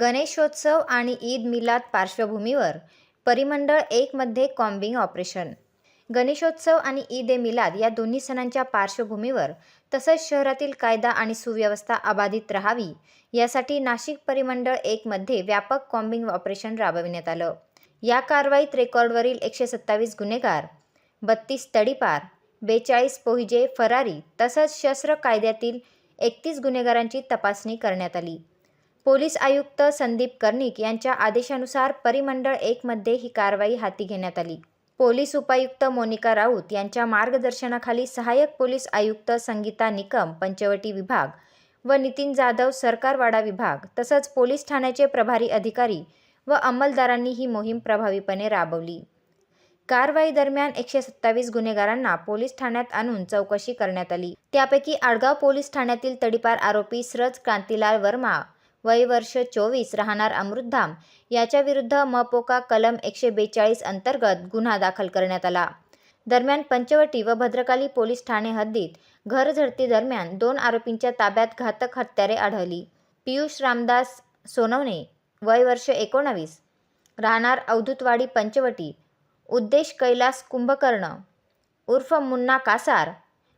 गणेशोत्सव आणि ईद मिलाद पार्श्वभूमीवर परिमंडळ एकमध्ये कॉम्बिंग ऑपरेशन. गणेशोत्सव आणि ईद ए मिलाद या दोन्ही सणांच्या पार्श्वभूमीवर तसंच शहरातील कायदा आणि सुव्यवस्था अबाधित राहावी यासाठी नाशिक परिमंडळ एकमध्ये व्यापक कॉम्बिंग ऑपरेशन राबविण्यात आलं. या कारवाईत रेकॉर्डवरील एकशे सत्तावीस गुन्हेगार बत्तीस तडीपार बेचाळीस पोहिजे फरारी तसंच शस्त्र कायद्यातील एकतीस गुन्हेगारांची तपासणी करण्यात आली. पोलीस आयुक्त संदीप कर्णिक यांच्या आदेशानुसार परिमंडळ एकमध्ये ही कारवाई हाती घेण्यात आली. पोलीस उपायुक्त मोनिका राऊत यांच्या मार्गदर्शनाखाली सहाय्यक पोलीस आयुक्त संगीता निकम पंचवटी विभाग व नितीन जाधव सरकारवाडा विभाग तसंच पोलीस ठाण्याचे प्रभारी अधिकारी व अंमलदारांनी ही मोहीम प्रभावीपणे राबवली. कारवाई दरम्यान एकशे सत्तावीस गुन्हेगारांना पोलीस ठाण्यात आणून चौकशी करण्यात आली. त्यापैकी आडगाव पोलीस ठाण्यातील तडीपार आरोपी सरज क्रांतीलाल वर्मा वय वर्ष चोवीस राहणार अमृतधाम. याच्याविरुद्ध मपोका कलम एकशे बेचाळीस अंतर्गत गुन्हा दाखल करण्यात आला. दरम्यान पंचवटी व भद्रकाली पोलीस ठाणे हद्दीत घरझडती दरम्यान दोन आरोपींच्या ताब्यात घातक हत्यारे आढळली. पियुष रामदास सोनवणे वय वर्ष एकोणावीस राहणार अवधूतवाडी पंचवटी उद्देश कैलास कुंभकर्ण उर्फ मुन्ना कासार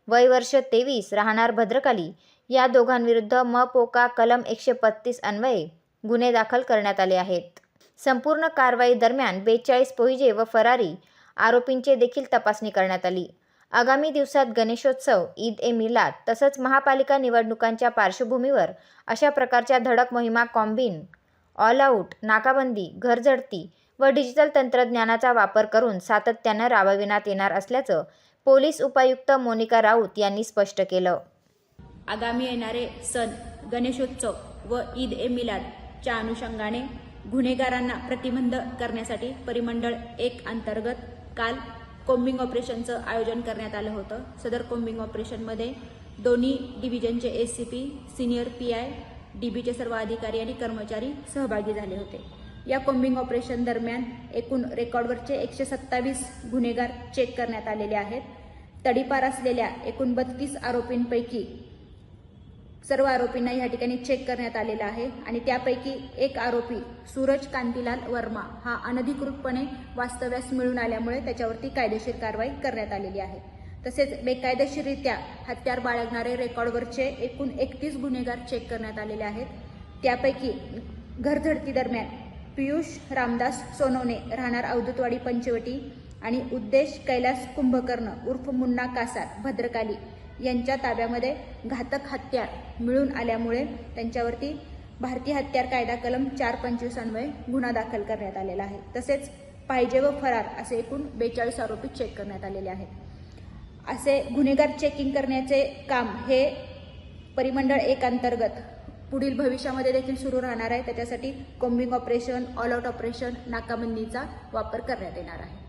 वय वर्ष तेवीस राहणार भद्रकाली या दोघांविरुद्ध म पोका कलम एकशे पस्तीस अन्वये गुन्हे दाखल करण्यात आले आहेत. संपूर्ण कारवाई दरम्यान बेचाळीस पोहिजे व फरारी आरोपींचे देखील तपासणी करण्यात आली. आगामी दिवसात गणेशोत्सव ईद ए मिलाद तसंच महापालिका निवडणुकांच्या पार्श्वभूमीवर अशा प्रकारच्या धडक मोहिमा कॉम्बिन ऑल आऊट नाकाबंदी घरझडती व डिजिटल तंत्रज्ञानाचा वापर करून सातत्यानं राबविण्यात येणार असल्याचं पोलीस उपायुक्त मोनिका राऊत यांनी स्पष्ट केलं. आगामी येणारे सण गणेशोत्सव व ईद ए मिलादच्या अनुषंगाने गुन्हेगारांना प्रतिबंध करण्यासाठी परिमंडळ एक अंतर्गत काल कोम्बिंग ऑपरेशनचं आयोजन करण्यात आलं होतं. सदर कोम्बिंग ऑपरेशनमध्ये दोन्ही डिव्हिजनचे S C P senior P I D बीचे सर्व अधिकारी आणि कर्मचारी सहभागी झाले होते. या कोम्बिंग ऑपरेशन दरम्यान एकूण रेकॉर्डवरचे एकशे सत्तावीस गुन्हेगार चेक करण्यात आलेले आहेत. तडीपार असलेल्या एकूण बत्तीस आरोपींपैकी सर्व आरोपींना या ठिकाणी चेक करण्यात आलेला आहे. आणि त्यापैकी एक आरोपी सूरज कांतीलाल वर्मा हा अनधिकृतपणे वास्तव्यास मिळून आल्यामुळे त्याच्यावरती कायदेशीर कारवाई करण्यात आलेली आहे. तसेच बेकायदेशीररित्या हत्यार बाळगणारे रेकॉर्डवरचे एकूण एकतीस गुन्हेगार चेक करण्यात आलेले आहेत. त्यापैकी घरधडतीदरम्यान पियुष रामदास सोनवणे राहणार अवधूतवाडी पंचवटी आणि उद्देश कैलास कुंभकर्ण उर्फ मुन्ना कासार भद्रकाली यांच्या ताब्यामध्ये घातक हत्यार मिळून आल्यामुळे त्यांच्यावरती भारतीय हत्यार कायदा कलम चार पंचवीसांमुळे गुन्हा दाखल करण्यात आलेला आहे. तसेच पाहिजे व फरार असे एकूण बेचाळीस आरोपी चेक करण्यात आलेले आहेत. असे गुन्हेगार चेकिंग करण्याचे काम हे परिमंडळ एक अंतर्गत पुढील भविष्यामध्ये देखील सुरू राहणार आहे. त्याच्यासाठी combing operation all out operation नाकाबंदीचा वापर करण्यात येणार आहे.